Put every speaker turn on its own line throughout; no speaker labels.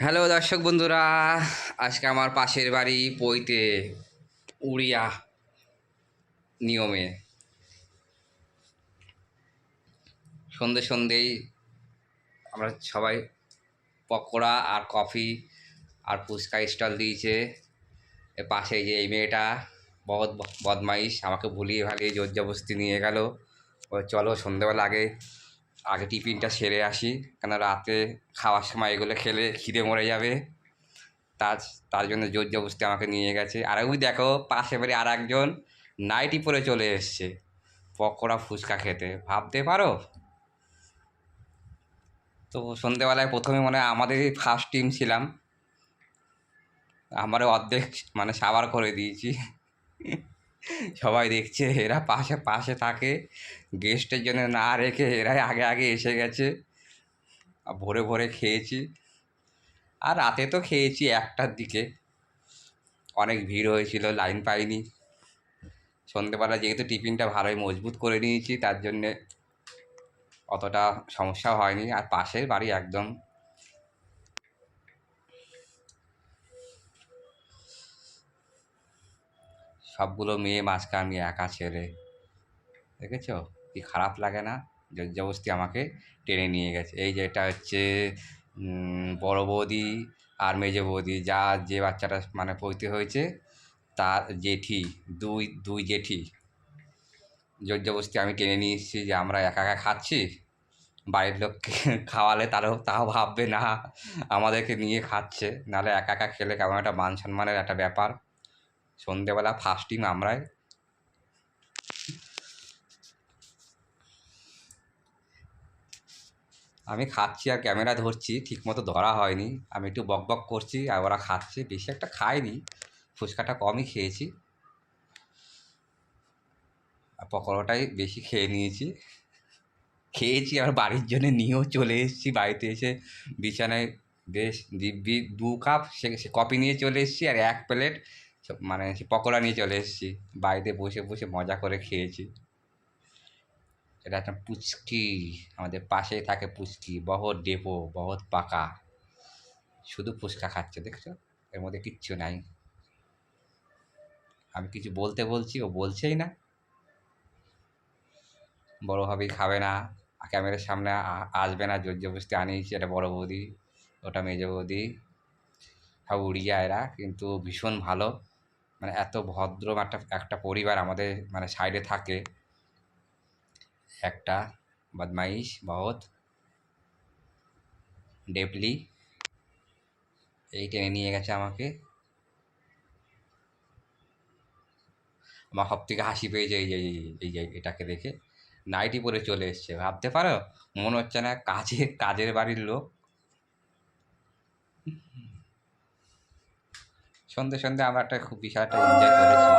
Hello দর্শক বন্ধুরা, আজকে আমার পাশের বাড়ি পইতে উড়িয়া নিয়মে। সন্ধে সন্ধেই আমরা সবাই পকোড়া আর কফি আর ফুচকা স্টল দিয়েছে। পাশে যে এই মেয়েটা বহুত বদমাইশ, আমাকে ভুলিয়ে ভালিয়ে জোর জবস্তি নিয়ে গেল। ও চলো সন্ধেবেলা আগে আগে টিফিনটা সেরে আসি কেন রাতে খাওয়ার সময় এগুলো খেলে খিদে মরে যাবে। তার তার জন্য জোর জবস্তি আমাকে নিয়ে গেছে। আর ওই দেখো, পাশে বাড়ি আর একজন নাইটি পরে চলে এসছে, পকোড়া ফুচকা খেতে। ভাবতে পারো? তো সন্ধেবেলায় প্রথমে মনে হয় আমাদেরই ফার্স্ট টিম ছিলাম। আমারও অর্ধেক মানে সাবার করে দিয়েছি। সবাই দেখছে, এরা পাশে পাশে থাকে। গেস্টের জন্য না রেখে এরাই আগে আগে এসে গেছে। ভোরে ভোরে খেয়েছি। আর রাতে তো খেয়েছি একটার দিকে। অনেক ভিড় হয়েছিল, লাইন পাইনি। সন্ধেবেলা যেহেতু টিফিনটা ভালোই মজবুত করে নিয়েছি, তার জন্যে অতটা সমস্যা হয়নি। আর পাশের বাড়ি একদম সবগুলো মেয়ে মাঝখানে আমি একা ছেলে দেখেছ? কি খারাপ লাগে না? জবস্তি আমাকে টেনে নিয়ে গেছে। এই যে এটা হচ্ছে বড় বৌদি আর মেজো বৌদি। যা যে বাচ্চাটা মানে পৈতে হয়েছে, তার জেঠি, দুই দুই জেঠি। জোর জবস্তি আমি টেনে নিয়ে এসেছি যে আমরা একা একা খাচ্ছি? বাড়ির লোককে খাওয়ালে তারাও, তাও ভাববে না। আমাদেরকে নিয়ে খাচ্ছে। নাহলে একা একা খেলে কেমন একটা মান সম্মানের একটা ব্যাপার। সন্ধেবেলা ফার্স্ট টিম আমরাই। আমি খাচ্ছি আর ক্যামেরা ধরছি, ঠিকমতো ধরা হয়নি। আমি একটু বক বক করছি আর ওরা খাচ্ছে। বেশি একটা খায়নি ফুচকাটা কমই খেয়েছি। আর পকোড়াটাই বেশি খেয়ে নিয়েছি। খেয়েছি আর বাড়ির জন্য নিয়েও চলে এসেছি। বাড়িতে এসে বিছানায় বেশ দিব্যি দু কাপ, সে কফি নিয়ে চলে এসেছি আর এক প্লেট মানে পকোড়া নিয়ে চলে এসেছি। বাড়িতে বসে বসে মজা করে খেয়েছি। এটা একটা পুচকি, আমাদের পাশেই থাকে পুচকি, বহুত ডেপো, বহুত পাকা। শুধু ফুচকা খাচ্ছে, দেখছ? এর মধ্যে কিচ্ছু নাই। আমি কিছু বলতে বলছি, ও বলছেই না। বড় ভাবি খাবে না, ক্যামেরার সামনে আসবে না জোর জবস্তি আনিয়েছি এটা বড় বৌদি, ওটা মেজো বৌদি। সব উড়িয়া এরা কিন্তু ভীষণ ভালো। মানে এত ভদ্র একটা একটা পরিবার আমাদের মানে সাইডে থাকে। একটা, বদমাইশ, বহুত। ডেপলি। এই টেনে নিয়ে গেছে আমাকে। আমার সব থেকে হাসি পেয়েছে এই যে, এই এই এটাকে দেখে। নাইটি পরে চলে এসছে। ভাবতে পারো? মনে হচ্ছে না কাজে কাজের বাড়ির লোক। সন্ধে সন্ধ্যে আমরা একটা খুব একটা এনজয় করেছি।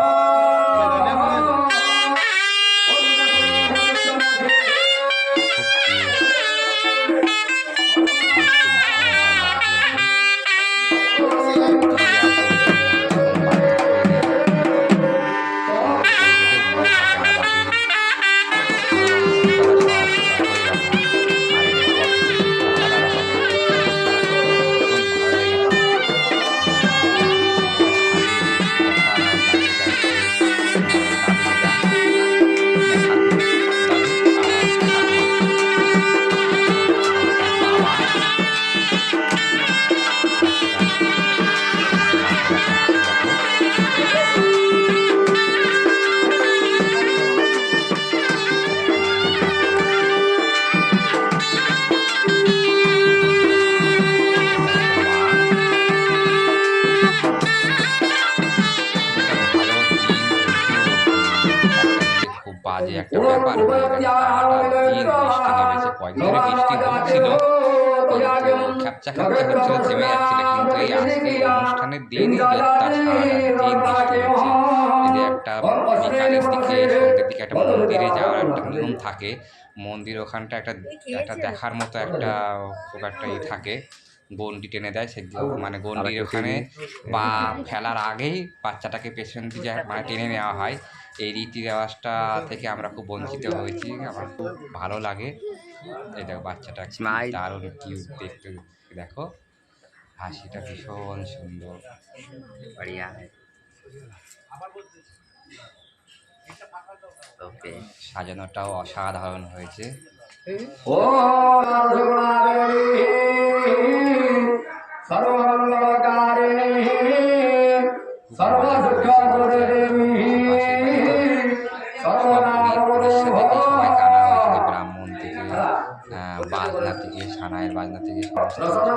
একটা ব্যাপার কয়েকদিন বৃষ্টি হচ্ছিল হচ্ছিল যাচ্ছিল, কিন্তু এই অনুষ্ঠানের একটা বিকালের দিকে দিকে একটা মন্দিরে যাওয়ার একটা নিয়ম থাকে। মন্দির ওখানটা একটা একটা দেখার মতো একটা, খুব একটা ই থাকে। গন্ডি টেনে দেয় সে মানে গন্ডির ওখানে বা ফেলার আগেই বাচ্চাটাকে পেছন দিকে মানে টেনে নেওয়া হয়। এই রীতি রেওয়াজটা থেকে আমরা খুব বঞ্চিত হয়েছি। আমার খুব ভালো লাগে। এই দেখো বাচ্চাটা দারুণ কিউট দেখতে। দেখো হাসিটা ভীষণ সুন্দর। সাজানোটাও অসাধারণ হয়েছে। ও থেকে সানাইয়ের বাজনা থেকে সমস্ত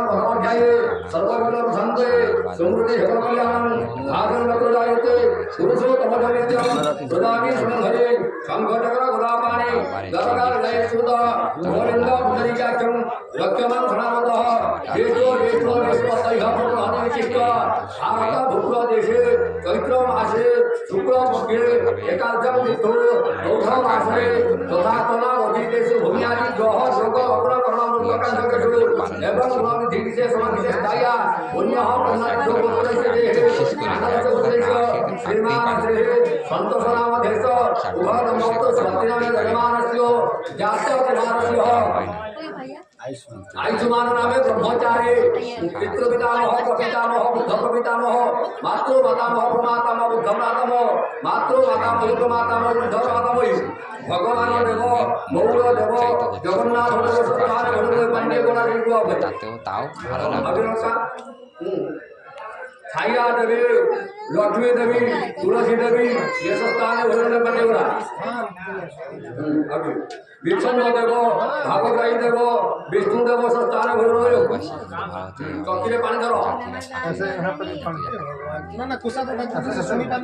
চৈত্র মাসে একাদশ তিথো सर्वं स्वामी धीरिसे समधिष्ठाया पुण्यः पुण्यक्षो पुरुषेदेह आनन्दस्य पुरुषेदेह श्रीमानसेह सन्तोषनामधेश उभयदम्भक्त स्वतिनामे धर्मानस्यो आयुष्मान नामे ब्रह्मचारी पितृ पितामह कपितामह बुद्ध कपितामह मातृ मातामह प्रमातामह बुद्ध मातामह मातृ मातामह प्रमातामह बुद्ध मातामह ভগবান দেব মৌর দেব জগন্নাথ দেব সত্যনাথ দেব পাণ্ডে গোলা দেব
তাতেও তাও ভালো লাগবে
অভিরক্ষা ছাইয়া দেবী লক্ষ্মী দেবী তুলসী দেবী যশস্থানে উদাহরণ বনেবরা আগে বিচ্ছন্ন দেব ভাগবাই দেব বিষ্ণু দেব সস্থানে
উদাহরণ
চকিলে পানি ধরো।
না না কুসা তো শুনি না